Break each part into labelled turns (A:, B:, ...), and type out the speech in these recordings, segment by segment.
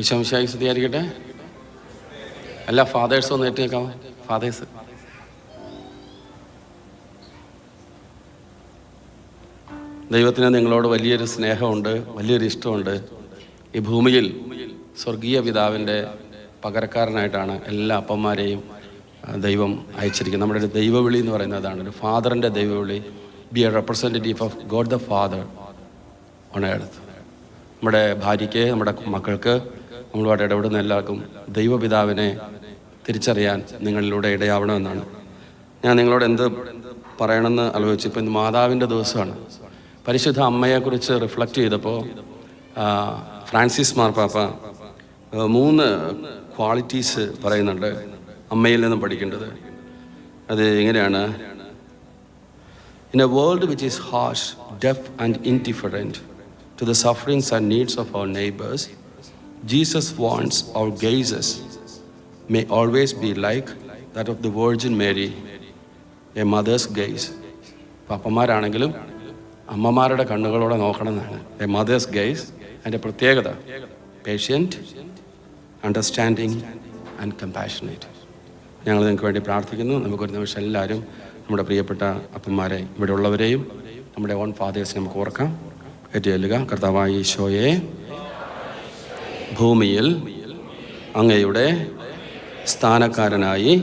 A: ഈശോമിശായി സ്തുതിയായിരിക്കട്ടെ. എല്ലാ ഫാദേഴ്സും ഒന്ന് ഏറ്റു ഫാദേഴ്സ് ദൈവത്തിന് നിങ്ങളോട് വലിയൊരു സ്നേഹമുണ്ട് വലിയൊരു ഇഷ്ടമുണ്ട്. ഈ ഭൂമിയിൽ സ്വർഗീയ പിതാവിന്റെ പകരക്കാരനായിട്ടാണ് എല്ലാ അപ്പന്മാരെയും ദൈവം അയച്ചിരിക്കുന്നത്. നമ്മുടെ ഒരു ദൈവവിളി എന്ന് പറയുന്നതാണ് ഒരു ഫാദറിന്റെ ദൈവവിളി. Be a representative of God the father on earth നമ്മുടെ ഭാര്യയ്ക്ക് നമ്മുടെ മക്കൾക്ക് നമ്മളുമായിട്ട് ഇടപെടുന്ന എല്ലാവർക്കും ദൈവപിതാവിനെ തിരിച്ചറിയാൻ നിങ്ങളിലൂടെ ഇടയാവണമെന്നാണ്. ഞാൻ നിങ്ങളോട് എന്ത് പറയണമെന്ന് ആലോചിച്ചു ഇപ്പം ഇന്ന് മാതാവിന്റെ ദിവസമാണ്. പരിശുദ്ധ അമ്മയെക്കുറിച്ച് റിഫ്ലക്റ്റ് ചെയ്തപ്പോൾ ഫ്രാൻസിസ് മാർപ്പാപ്പ മൂന്ന് ക്വാളിറ്റീസ് പറയുന്നുണ്ട് അമ്മയിൽ നിന്നും പഠിക്കേണ്ടത്. അത് എങ്ങനെയാണ്? In a world which is harsh deaf and indifferent to the sufferings and needs of our neighbors, Jesus wants our gazes. May always be like that of the Virgin Mary, a mother's gaze. ഇപ്പം അപ്പന്മാരാണെങ്കിലും അമ്മമാരുടെ കണ്ണുകളോടെ നോക്കണം A mothers guys അതിന്റെ പ്രത്യേകത patient understanding and compassionate ഞങ്ങൾ നിങ്ങൾക്ക് വേണ്ടി പ്രാർത്ഥിക്കുന്നു. നമുക്കൊരു നിമിഷം എല്ലാവരും നമ്മുടെ പ്രിയപ്പെട്ട അപ്പന്മാരെ ഇവിടെ ഉള്ളവരെയും നമ്മുടെ ഓൺ ഫാദേഴ്സ് നമുക്ക് ഓർക്കാം. ഏറ്റുചൊല്ലുക കർത്താവായ ഈശോയെ ഭൂമിയിൽ അങ്ങയുടെ സ്ഥാനക്കാരനായി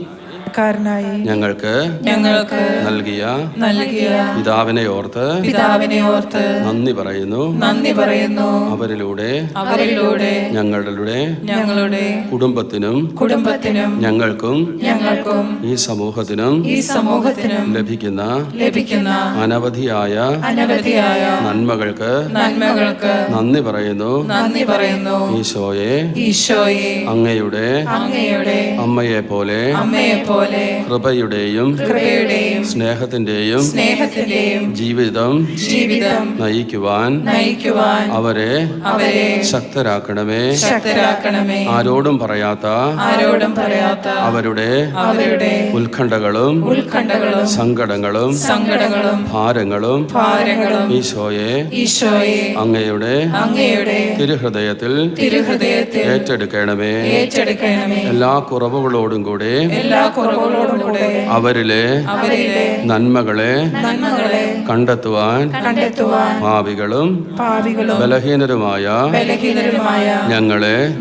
B: കാരനായി
A: ഞങ്ങൾക്ക്
B: ഞങ്ങൾക്ക്
A: നൽകിയ
B: നൽകിയ
A: പിതാവിനെ ഓർത്ത്
B: പിതാവിനെ ഓർത്ത്
A: നന്ദി പറയുന്നു.
B: നന്ദി പറയുന്നു.
A: അവരിലൂടെ
B: അവരിലൂടെ
A: ഞങ്ങളുടെ
B: ഞങ്ങളുടെ
A: കുടുംബത്തിനും
B: കുടുംബത്തിനും
A: ഞങ്ങൾക്കും
B: ഞങ്ങൾക്കും
A: ഈ സമൂഹത്തിനും
B: ഈ സമൂഹത്തിനും
A: ലഭിക്കുന്ന
B: ലഭിക്കുന്ന
A: അനവധിയായ
B: അനവധിയായ
A: നന്മകൾക്ക്
B: നന്മകൾക്ക്
A: നന്ദി പറയുന്നു.
B: നന്ദി പറയുന്നു.
A: ഈശോയെ
B: ഈശോയെ
A: അങ്ങയുടെ
B: അങ്ങയുടെ
A: അമ്മയെ പോലെ
B: അമ്മയെ പോലെ
A: കൃപയുടെയും
B: കൃപയുടെയും
A: സ്നേഹത്തിന്റെയും
B: സ്നേഹത്തിന്റെയും
A: ജീവിതം
B: ജീവിതം
A: നയിക്കുവാൻ
B: നയിക്കുവാൻ
A: അവരെ
B: അവരെ
A: ശക്തരാക്കണമേ.
B: ശക്തരാക്കണമേ.
A: ആരോടും പറയാത്ത
B: ആരോടും പറയാത്ത
A: അവരുടെ
B: അവരുടെ
A: ഉത്കണ്ഠകളും
B: ഉത്കണ്ഠകളും
A: സങ്കടങ്ങളും
B: സങ്കടങ്ങളും
A: ഭാരങ്ങളും
B: ഭാരങ്ങളും
A: ഈശോയെ
B: ഈശോയെ
A: അങ്ങയുടെ
B: അങ്ങയുടെ
A: തിരുഹൃദയത്തിൽ
B: തിരുഹൃദയത്തിൽ
A: ഏറ്റെടുക്കണമേ.
B: ഏറ്റെടുക്കണമേ.
A: എല്ലാ കുറവുകളോടും കൂടെ
B: എല്ലാ കുറവുകളോടും കൂടെ
A: അവരിലെ നന്മകളെ കണ്ടെത്തുവാൻ ഭാവികളും ബലഹീനരുമായ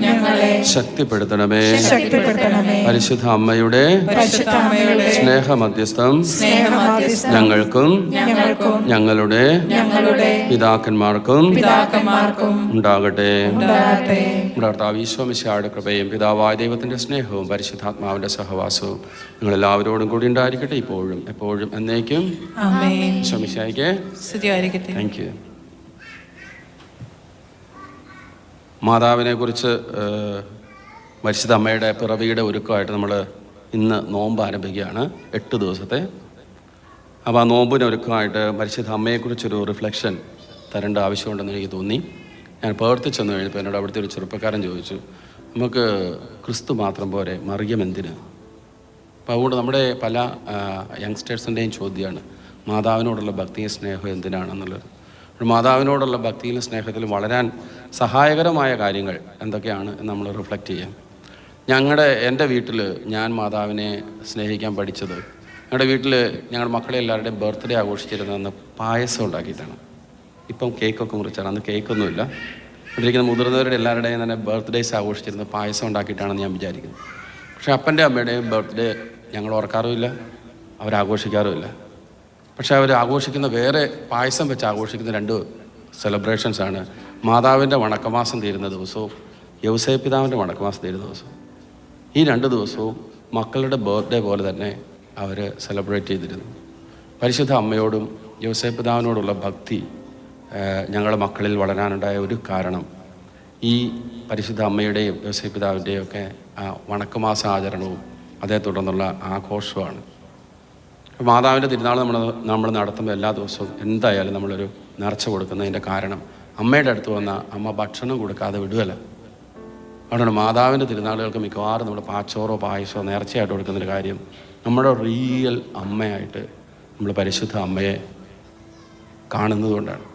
A: ഞങ്ങളെ ശക്തിപ്പെടുത്തണമേ. പരിശുദ്ധ അമ്മയുടെ സ്നേഹമധ്യസ്ഥം ഞങ്ങൾക്കും ഞങ്ങളുടെ പിതാക്കന്മാർക്കും ഉണ്ടാകട്ടെ. നമ്മുടെ കർത്താവ് ഈശോമിശായുടെ കൃപയും പിതാവായ ദൈവത്തിന്റെ സ്നേഹവും പരിശുദ്ധാത്മാവിന്റെ സഹവാസവും നിങ്ങളെല്ലാവരോടും കൂടി ഉണ്ടായിരിക്കട്ടെ ഇപ്പോഴും എപ്പോഴും എന്നേക്കും. ഈശോമിശായിക്ക് താങ്ക് യു മാതാവിനെ കുറിച്ച് മരിച്ചത് അമ്മയുടെ പിറവിയുടെ ഒരുക്കമായിട്ട് നമ്മൾ ഇന്ന് നോമ്പ് ആരംഭിക്കുകയാണ് എട്ട് ദിവസത്തെ. അപ്പോൾ ആ നോമ്പിന് ഒരുക്കമായിട്ട് പരിശുദ്ധ അമ്മയെക്കുറിച്ചൊരു റിഫ്ലക്ഷൻ തരേണ്ട ആവശ്യമുണ്ടെന്ന് എനിക്ക് തോന്നി. ഞാൻ പേർത്ത് ചെന്ന് കഴിഞ്ഞപ്പോൾ എന്നോട് അവിടുത്തെ ഒരു ചെറുപ്പക്കാരൻ ചോദിച്ചു നമുക്ക് ക്രിസ്തു മാത്രം പോരെ മറിയം എന്തിന്? അപ്പോൾ അതുകൊണ്ട് നമ്മുടെ പല യങ്സ്റ്റേഴ്സിന്റെയും ചോദ്യമാണ് മാതാവിനോടുള്ള ഭക്തിയും സ്നേഹവും എന്തിനാണെന്നുള്ളത്? ഒരു മാതാവിനോടുള്ള ഭക്തിയിലും സ്നേഹത്തിലും വളരാൻ സഹായകരമായ കാര്യങ്ങൾ എന്തൊക്കെയാണ് എന്ന് നമ്മൾ റിഫ്ലക്റ്റ് ചെയ്യാം. ഞങ്ങളുടെ എന്റെ വീട്ടിൽ ഞാൻ മാതാവിനെ സ്നേഹിക്കാൻ പഠിച്ചത് ഞങ്ങളുടെ വീട്ടിൽ ഞങ്ങളുടെ മക്കളെ എല്ലാവരുടെയും ബർത്ത്ഡേ ആഘോഷിച്ചിരുന്നതെന്ന് പായസം ഉണ്ടാക്കിയിട്ടാണ്. ഇപ്പം കേക്കൊക്കെ മുറിച്ചാണ്. അന്ന് കേക്കൊന്നുമില്ല. ഇവിടെ ഇരിക്കുന്ന മുതിർന്നവരുടെ എല്ലാവരുടെയും തന്നെ ബർത്ത്ഡേസ് ആഘോഷിച്ചിരുന്ന പായസം ഉണ്ടാക്കിയിട്ടാണെന്ന് ഞാൻ വിചാരിക്കുന്നത് പക്ഷേ അപ്പന്റെ അമ്മയുടെയും ബർത്ത്ഡേ ഞങ്ങൾ ഓർക്കാറുമില്ല. അവരാഘോഷിക്കാറുമില്ല. പക്ഷേ അവർ ആഘോഷിക്കുന്ന വേറെ പായസം വെച്ച് ആഘോഷിക്കുന്ന രണ്ട് സെലിബ്രേഷൻസ് ആണ്. മാതാവിന്റെ വണക്കമാസം തീരുന്ന ദിവസവും യവസയ പിതാവിന്റെ വണക്കമാസം തീരുന്ന ദിവസവും. ഈ രണ്ട് ദിവസവും മക്കളുടെ ബർത്ത്ഡേ പോലെ തന്നെ അവർ സെലിബ്രേറ്റ് ചെയ്തിരുന്നു. പരിശുദ്ധ അമ്മയോടും യവസയ പിതാവിനോടുള്ള ഭക്തി ഞങ്ങളുടെ മക്കളിൽ വളരാനുണ്ടായ ഒരു കാരണം ഈ പരിശുദ്ധ അമ്മയുടെയും വ്യവസായ പിതാവിന്റെയും ഒക്കെ വണക്കമാസ ആചരണവും അതേ തുടർന്നുള്ള ആഘോഷവുമാണ് മാതാവിന്റെ തിരുനാൾ നമ്മൾ നമ്മൾ നടത്തുമ്പോൾ എല്ലാ ദിവസവും എന്തായാലും നമ്മളൊരു നേർച്ച കൊടുക്കുന്നതിന്റെ കാരണം അമ്മയുടെ അടുത്ത് വന്ന അമ്മ ഭക്ഷണം കൊടുക്കാതെ വിടുകയല്ല. അതുകൊണ്ടാണ് മാതാവിന്റെ തിരുനാളുകൾക്ക് മിക്കവാറും നമ്മൾ പാച്ചോറോ പായസമോ നേർച്ചയായിട്ട് കൊടുക്കുന്നൊരു കാര്യം നമ്മുടെ റിയൽ അമ്മയായിട്ട് നമ്മൾ പരിശുദ്ധ അമ്മയെ കാണുന്നത് കൊണ്ടാണ്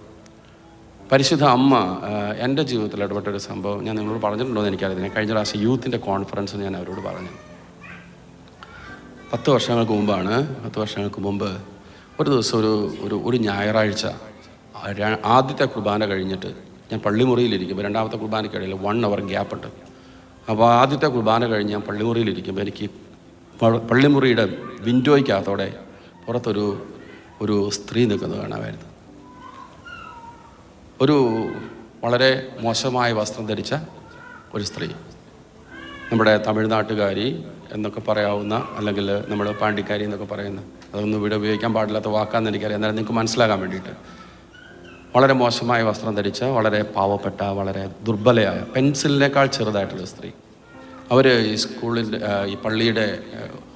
A: പരിശുദ്ധ അമ്മ എന്റെ ജീവിതത്തിൽ ഇടപെട്ട ഒരു സംഭവം ഞാൻ നിങ്ങളോട് പറഞ്ഞിട്ടുണ്ടോ എന്ന് എനിക്കറിയില്ല കഴിഞ്ഞ പ്രാവശ്യം യൂത്തിന്റെ കോൺഫറൻസ് ഞാൻ അവരോട് പറഞ്ഞു. പത്ത് വർഷങ്ങൾക്ക് മുമ്പാണ് പത്ത് വർഷങ്ങൾക്ക് മുമ്പ് ഒരു ദിവസം ഒരു ഒരു ഒരു ഞായറാഴ്ച ആദ്യത്തെ കുർബാന കഴിഞ്ഞിട്ട് ഞാൻ പള്ളിമുറിയിലിരിക്കുമ്പോൾ രണ്ടാമത്തെ കുർബാനയ്ക്കിടയിൽ വൺ അവർ ഗ്യാപ്പ് ഉണ്ട്. അപ്പോൾ ആദ്യത്തെ കുർബാന കഴിഞ്ഞ് ഞാൻ പള്ളിമുറിയിലിരിക്കുമ്പോൾ എനിക്ക് പള്ളിമുറിയുടെ വിൻഡോയ്ക്കകത്തോടെ പുറത്തൊരു ഒരു സ്ത്രീ നിൽക്കുന്നത് കാണാമായിരുന്നു. ഒരു വളരെ മോശമായ വസ്ത്രം ധരിച്ച ഒരു സ്ത്രീ. നമ്മുടെ തമിഴ്നാട്ടുകാരി എന്നൊക്കെ പറയാവുന്ന അല്ലെങ്കിൽ നമ്മൾ പാണ്ടിക്കാരി എന്നൊക്കെ പറയുന്ന അതൊന്നും ഇവിടെ ഉപയോഗിക്കാൻ പാടില്ലാത്ത വാക്കാന്ന് എനിക്കറിയാം. എന്നാലും നിങ്ങൾക്ക് മനസ്സിലാകാൻ വേണ്ടിയിട്ട്. വളരെ മോശമായ വസ്ത്രം ധരിച്ച വളരെ പാവപ്പെട്ട വളരെ ദുർബലയായ പെൻസിലിനേക്കാൾ ചെറുതായിട്ടുള്ള സ്ത്രീ. അവർ ഈ സ്കൂളിന്റെ ഈ പള്ളിയുടെ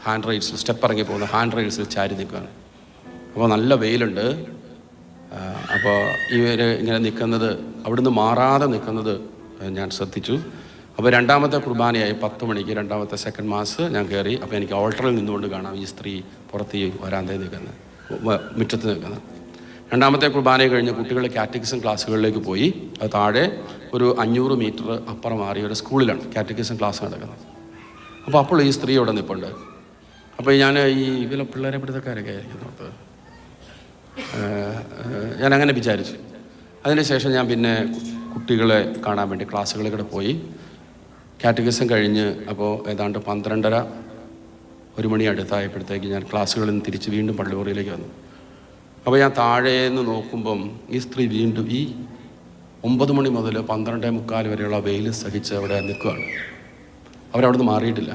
A: ഹാൻഡ് റൈഡ്സിൽ സ്റ്റെപ്പ് ഇറങ്ങി പോകുന്ന ഹാൻഡ് റൈഡ്സിൽ ചാരി നിൽക്കുകയാണ്. അപ്പോൾ നല്ല വെയിലുണ്ട്. അപ്പോൾ ഇവർ ഇങ്ങനെ നിൽക്കുന്നത് അവിടുന്ന് മാറാതെ നിൽക്കുന്നത് ഞാൻ ശ്രദ്ധിച്ചു. അപ്പോൾ രണ്ടാമത്തെ കുർബാനയായി പത്ത് മണിക്ക് രണ്ടാമത്തെ സെക്കൻഡ് മാസ് ഞാൻ കയറി. അപ്പോൾ എനിക്ക് ഓൾട്ടറിൽ നിന്നുകൊണ്ട് കാണാം ഈ സ്ത്രീ പുറത്ത് ഈ വരാന്തയിൽ നിൽക്കുന്നത് മുറ്റത്ത് നിൽക്കുന്നത് രണ്ടാമത്തെ കുർബാന കഴിഞ്ഞ് കുട്ടികൾ കാറ്റഗിസം ക്ലാസ്സുകളിലേക്ക് പോയി. അത് താഴെ ഒരു അഞ്ഞൂറ് മീറ്റർ അപ്പുറം മാറി ഒരു സ്കൂളിലാണ് കാറ്റഗിസം ക്ലാസ് നടക്കുന്നത്. അപ്പോൾ അപ്പോൾ ഈ സ്ത്രീ അവിടെ നിൽപ്പുണ്ട്. അപ്പോൾ ഞാൻ ഈ ഇവരെ പിള്ളേരെ പിടുത്തക്കാരൊക്കെ ആയിരിക്കും ഓർത്ത് ഞാൻ അങ്ങനെ വിചാരിച്ചു. അതിനുശേഷം ഞാൻ പിന്നെ കുട്ടികളെ കാണാൻ വേണ്ടി ക്ലാസ്സുകളിൽ കൂടെ പോയി. കാറ്റഗറിസം കഴിഞ്ഞ് അപ്പോൾ ഏതാണ്ട് പന്ത്രണ്ടര ഒരു മണി അടുത്തായപ്പോഴത്തേക്ക് ഞാൻ ക്ലാസ്സുകളിൽ നിന്ന് തിരിച്ച് വീണ്ടും പള്ളിമുറിയിലേക്ക് വന്നു. അപ്പോൾ ഞാൻ താഴേന്ന് നോക്കുമ്പം ഈ സ്ത്രീ വീണ്ടും ഈ ഒമ്പത് മണി മുതൽ പന്ത്രണ്ടേ മുക്കാൽ വരെയുള്ള വെയിൽ സഹിച്ച് അവിടെ നിൽക്കുകയാണ്. അവരവിടുന്ന് മാറിയിട്ടില്ല.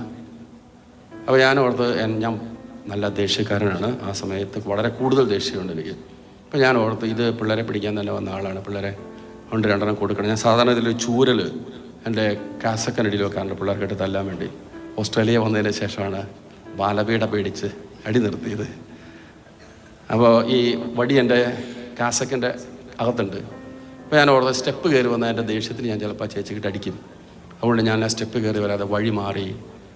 A: അപ്പോൾ ഞാൻ ഓർത്ത് ഞാൻ നല്ല ദേഷ്യക്കാരനാണ്. ആ സമയത്ത് വളരെ കൂടുതൽ ദേഷ്യമുണ്ട് എനിക്ക്. അപ്പോൾ ഞാൻ ഓർത്ത് ഇത് പിള്ളേരെ പിടിക്കാൻ തന്നെ വന്ന ആളാണ്. പിള്ളേരെ കൊണ്ട് രണ്ടെണ്ണം കൊടുക്കണം. ഞാൻ സാധാരണ ഇതിൽ ചൂരൽ എന്റെ കാസക്കനടിയിൽ വെക്കാറുണ്ട് പിള്ളേർക്കിട്ട് തല്ലാൻ വേണ്ടി. ഓസ്ട്രേലിയ വന്നതിന് ശേഷമാണ് ബാലപീഠ പേടിച്ച് അടി നിർത്തിയത്. അപ്പോൾ ഈ വടി എന്റെ കാസക്കിന്റെ അകത്തുണ്ട്. അപ്പോൾ ഞാൻ ഓർത്ത് സ്റ്റെപ്പ് കയറി വന്ന എന്റെ ദേഷ്യത്തിന് ഞാൻ ചിലപ്പോൾ ചേച്ചിക്കിട്ട് അടിക്കും. അതുകൊണ്ട് ഞാൻ ആ സ്റ്റെപ്പ് കയറി വരാതെ വഴി മാറി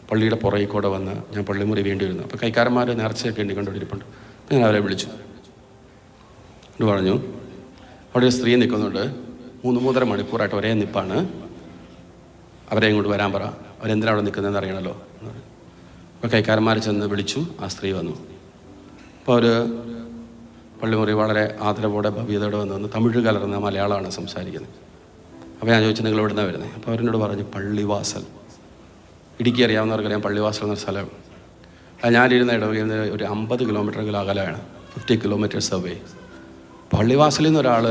A: പള്ളിയുടെ പുറകിൽ കൂടെ വന്ന് ഞാൻ പള്ളിമുറി വേണ്ടി വരുന്നു അപ്പോൾ കൈക്കാരന്മാർ നേർച്ചയൊക്കെ എണ്ണി കണ്ടുകൊണ്ടിരിപ്പുണ്ട് അപ്പോൾ ഞാൻ അവരെ വിളിച്ചു. എന്നിട്ട് പറഞ്ഞു അവിടെ ഒരു സ്ത്രീ നിൽക്കുന്നുണ്ട്. മൂന്ന് മൂന്നര മണിക്കൂറായിട്ട് ഒരേ നിപ്പാണ്. അവരെ ഇങ്ങോട്ട് വരാൻ പറ. അവരെന്തിനാണ് അവിടെ നിൽക്കുന്നതെന്ന് അറിയണമല്ലോ അപ്പോൾ കൈക്കാരന്മാർ ചെന്ന് വിളിച്ചു ആ സ്ത്രീ വന്നു. അപ്പോൾ അവർ പള്ളിമുറി വളരെ ആദരവോടെ ഭവ്യതയോടെ വന്ന് തമിഴ് കലർന്ന മലയാളമാണ് സംസാരിക്കുന്നത്. അപ്പോൾ ഞാൻ ചോദിച്ചു നിങ്ങൾ എവിടുന്നാണ് വരുന്നത് അപ്പോൾ അവരെന്നോട് പറഞ്ഞു പള്ളിവാസൽ. ഇടുക്കി അറിയാവുന്നവർക്കറിയാം പള്ളിവാസൽ എന്ന സ്ഥലം. ഞാനിരുന്ന ഇടവകയിൽ നിന്ന് ഒരു അമ്പത് കിലോമീറ്ററെങ്കിലും അകലെയാണ്. ഫിഫ്റ്റി കിലോമീറ്റേഴ്സ് അവേ പള്ളിവാസലിൽ നിന്ന് ഒരാൾ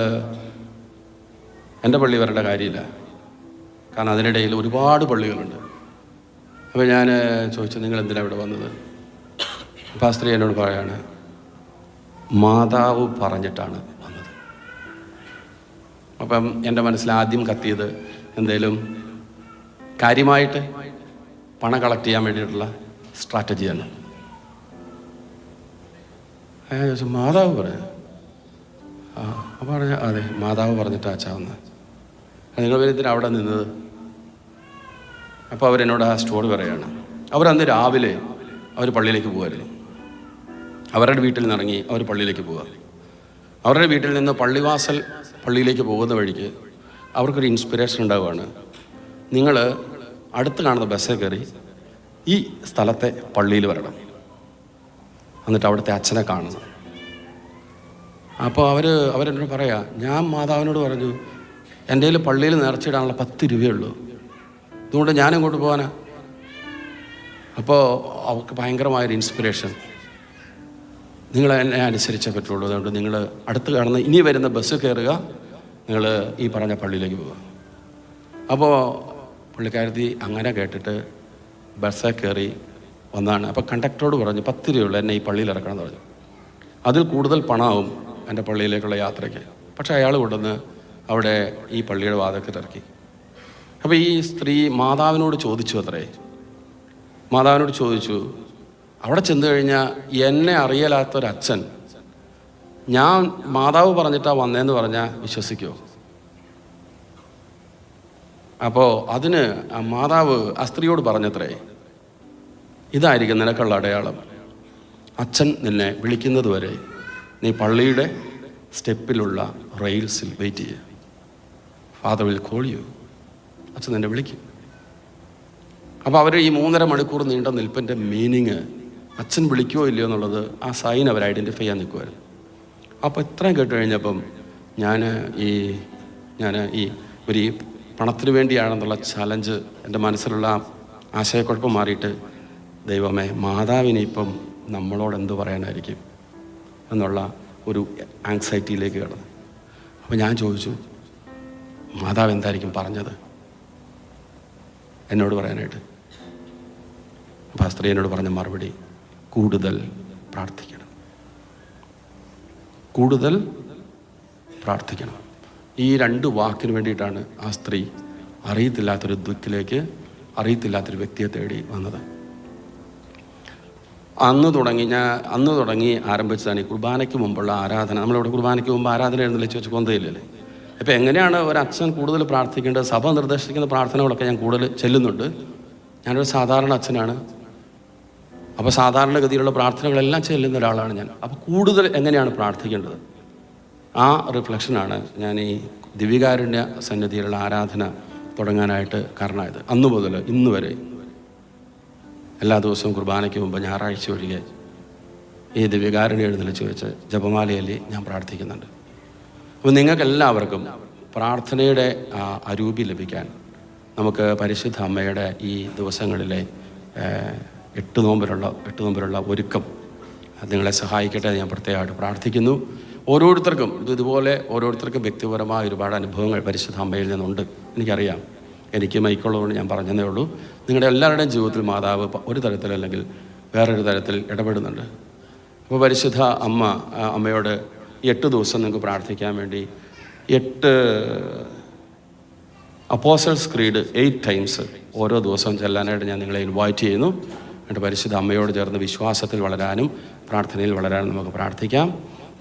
A: എന്റെ പള്ളി വരേണ്ട കാര്യമില്ല. കാരണം അതിനിടയിൽ ഒരുപാട് പള്ളികളുണ്ട്. അപ്പോൾ ഞാൻ ചോദിച്ചു നിങ്ങൾ എന്തിനാണ് ഇവിടെ വന്നത്? അപ്പോൾ ആ സ്ത്രീ എന്നോട് പറയാണ് മാതാവ് പറഞ്ഞിട്ടാണ് വന്നത്. അപ്പം എന്റെ മനസ്സിൽ ആദ്യം കത്തിയത് എന്തേലും കാര്യമായിട്ട് പണം കളക്ട് ചെയ്യാൻ വേണ്ടിയിട്ടുള്ള സ്ട്രാറ്റജിയാണ് അയാൾ ചോദിച്ചു മാതാവ് പറഞ്ഞു ആ അപ്പോൾ പറഞ്ഞ അതെ മാതാവ് പറഞ്ഞിട്ട് അച്ഛാ വന്ന് നിങ്ങൾ ഇതിന് അവിടെ നിന്നത്? അപ്പോൾ അവരെന്നോട് ആ സ്റ്റോറി പറയുകയാണ് അവരന്ന് രാവിലെ അവർ പള്ളിയിലേക്ക് പോകുമായിരുന്നു അവരുടെ വീട്ടിൽ നിന്ന് ഇറങ്ങി അവർ പള്ളിയിലേക്ക് പോവുക അവരുടെ വീട്ടിൽ നിന്ന് പള്ളിവാസൽ പള്ളിയിലേക്ക് പോകുന്ന വഴിക്ക് അവർക്കൊരു ഇൻസ്പിറേഷൻ ഉണ്ടാവുകയാണ്. നിങ്ങൾ അടുത്ത് കാണുന്ന ബസ്സിൽ കയറി ഈ സ്ഥലത്തെ പള്ളിയിൽ വരണം. എന്നിട്ട് അവിടുത്തെ അച്ഛനെ കാണണം. അപ്പോൾ അവർ അവരെന്നോട് പറയാ ഞാൻ മാതാവിനോട് പറഞ്ഞു എന്റെ കയ്യിൽ പള്ളിയിൽ നേർച്ചയിടാനുള്ള പത്ത് രൂപയുള്ളൂ അതുകൊണ്ട് ഞാൻ ഇങ്ങോട്ട് പോകാനാ അപ്പോൾ അവർക്ക് ഭയങ്കരമായൊരു ഇൻസ്പിറേഷൻ നിങ്ങൾ എന്നെ അനുസരിച്ചേ പറ്റുള്ളൂ. അതുകൊണ്ട് നിങ്ങൾ അടുത്ത് കാണുന്ന ഇനി വരുന്ന ബസ് കയറുക നിങ്ങൾ ഈ പറഞ്ഞ പള്ളിയിലേക്ക് പോവുക. അപ്പോൾ പുള്ളിക്കാരത്തി അങ്ങനെ കേട്ടിട്ട് ബസ്സിൽ കയറി വന്നാണ്. അപ്പോൾ കണ്ടക്ടറോട് പറഞ്ഞു പത്ത് രൂപയുള്ളൂ എന്നെ ഈ പള്ളിയിൽ ഇറക്കണം എന്ന് പറഞ്ഞു. അതിൽ കൂടുതൽ പണമാവും എന്റെ പള്ളിയിലേക്കുള്ള യാത്രയ്ക്ക്. പക്ഷേ അയാൾ കൊണ്ടുവന്ന് അവിടെ ഈ പള്ളിയുടെ വാതക്കൽ ഇറക്കി. അപ്പോൾ ഈ സ്ത്രീ മാതാവിനോട് ചോദിച്ചു അത്രേ. മാതാവിനോട് ചോദിച്ചു അവിടെ ചെന്ന് കഴിഞ്ഞാൽ എന്നെ അറിയലാത്തൊരച്ഛൻ ഞാൻ മാതാവ് പറഞ്ഞിട്ടാണ് വന്നതെന്ന് പറഞ്ഞാൽ വിശ്വസിക്കുമോ അപ്പോൾ അതിന് മാതാവ് ആ സ്ത്രീയോട് പറഞ്ഞത്രേ ഇതായിരിക്കും നിനക്കുള്ള അടയാളം. അച്ഛൻ നിന്നെ വിളിക്കുന്നത് വരെ നീ പള്ളിയുടെ സ്റ്റെപ്പിലുള്ള റെയിൽസിൽ വെയിറ്റ് ചെയ്യുക ഫാദർ വിൽ കോൾ യു അച്ഛൻ നിന്നെ വിളിക്കും. അപ്പോൾ അവർ ഈ മൂന്നര മണിക്കൂർ നീണ്ട നിൽപ്പിന്റെ മീനിങ് അച്ഛൻ വിളിക്കുമോ ഇല്ലയോ എന്നുള്ളത് ആ സൈൻ അവർ ഐഡന്റിഫൈ ചെയ്യാൻ നിൽക്കുമായിരുന്നു അപ്പോൾ ഇത്രയും കേട്ട് കഴിഞ്ഞപ്പം ഞാൻ ഈ ഞാൻ ഈ ഒരു പണത്തിന് വേണ്ടിയാണെന്നുള്ള ചലഞ്ച് എന്റെ മനസ്സിലുള്ള ആശയക്കുഴപ്പം മാറിയിട്ട് ദൈവമേ മാതാവിനെ ഇപ്പം നമ്മളോട് എന്ത് പറയാനായിരിക്കും എന്നുള്ള ഒരു ആങ്സൈറ്റിയിലേക്ക് കിടന്നു. അപ്പോൾ ഞാൻ ചോദിച്ചു മാതാവ് എന്തായിരിക്കും പറഞ്ഞത്? എന്നോട് പറയാനായിട്ട്. അപ്പോൾ ആ സ്ത്രീ എന്നോട് പറഞ്ഞ മറുപടി കൂടുതൽ പ്രാർത്ഥിക്കണം. കൂടുതൽ പ്രാർത്ഥിക്കണം. ഈ രണ്ട് വാക്കിന് വേണ്ടിയിട്ടാണ് ആ സ്ത്രീ അറിയത്തില്ലാത്തൊരു ദുഃഖിലേക്ക് അറിയത്തില്ലാത്തൊരു വ്യക്തിയെ തേടി വന്നത്. അന്ന് തുടങ്ങി ഞാൻ അന്ന് തുടങ്ങി ആരംഭിച്ചതാണ് ഈ കുർബാനയ്ക്ക് മുമ്പുള്ള ആരാധന. നമ്മളിവിടെ കുർബാനയ്ക്ക് മുമ്പ് ആരാധന എഴുന്നള്ളിച്ച് വെച്ച് കൊന്തയില്ലല്ലേ? അപ്പോൾ എങ്ങനെയാണ് ഒരു അച്ഛൻ കൂടുതൽ പ്രാർത്ഥിക്കേണ്ടത്? സഭ നിർദ്ദേശിക്കുന്ന പ്രാർത്ഥനകളൊക്കെ ഞാൻ കൂടുതൽ ചെല്ലുന്നുണ്ട്. ഞാനൊരു സാധാരണ അച്ഛനാണ്. അപ്പോൾ സാധാരണഗതിയിലുള്ള പ്രാർത്ഥനകളെല്ലാം ചെല്ലുന്ന ഒരാളാണ് ഞാൻ. അപ്പോൾ കൂടുതൽ എങ്ങനെയാണ് പ്രാർത്ഥിക്കേണ്ടത്? ആ റിഫ്ലക്ഷനാണ് ഞാൻ ഈ ദിവികാരുണ്യ സന്നിധിയിലുള്ള ആരാധന തുടങ്ങാനായിട്ട് കാരണമായത്. അന്നു മുതൽ ഇന്ന് വരെ എല്ലാ ദിവസവും കുർബാനയ്ക്ക് മുമ്പ് ഞായറാഴ്ച ഒഴികെ ഈ ദിവ്യകാരുണ്യ എഴുന്നള്ളിച്ച് വെച്ച് ജപമാലയിൽ ഞാൻ പ്രാർത്ഥിക്കുന്നുണ്ട്. അപ്പോൾ നിങ്ങൾക്കെല്ലാവർക്കും പ്രാർത്ഥനയുടെ ആ അരൂപി ലഭിക്കാൻ നമുക്ക് പരിശുദ്ധ അമ്മയുടെ ഈ ദിവസങ്ങളിലെ എട്ട് നോമ്പിലുള്ള എട്ട് നോമ്പിലുള്ള ഒരുക്കം നിങ്ങളെ സഹായിക്കട്ടെ ഞാൻ പ്രത്യേകമായിട്ട് പ്രാർത്ഥിക്കുന്നു. ഓരോരുത്തർക്കും ഇത് ഇതുപോലെ ഓരോരുത്തർക്കും വ്യക്തിപരമായ ഒരുപാട് അനുഭവങ്ങൾ പരിശുദ്ധ അമ്മയിൽ നിന്നുണ്ട്. എനിക്കറിയാം. എനിക്ക് മൈക്കുള്ളതുകൊണ്ട് ഞാൻ പറഞ്ഞതേ ഉള്ളൂ. നിങ്ങളുടെ എല്ലാവരുടെയും ജീവിതത്തിൽ മാതാവ് ഒരു ഒരു തരത്തിലല്ലെങ്കിൽ വേറൊരു തരത്തിൽ ഇടപെടുന്നുണ്ട്. അപ്പോൾ പരിശുദ്ധ അമ്മ അമ്മയോട് എട്ട് ദിവസം നിങ്ങൾക്ക് പ്രാർത്ഥിക്കാൻ വേണ്ടി എട്ട് അപ്പോസൽസ് ക്രീഡ് എയ്റ്റ് ടൈംസ് ഓരോ ദിവസവും ചെല്ലാനായിട്ട് ഞാൻ നിങ്ങളെ ഇൻവൈറ്റ് ചെയ്യുന്നു. എന്നിട്ട് പരിശുദ്ധ അമ്മയോട് ചേർന്ന് വിശ്വാസത്തിൽ വളരാനും പ്രാർത്ഥനയിൽ വളരാനും നമുക്ക് പ്രാർത്ഥിക്കാം.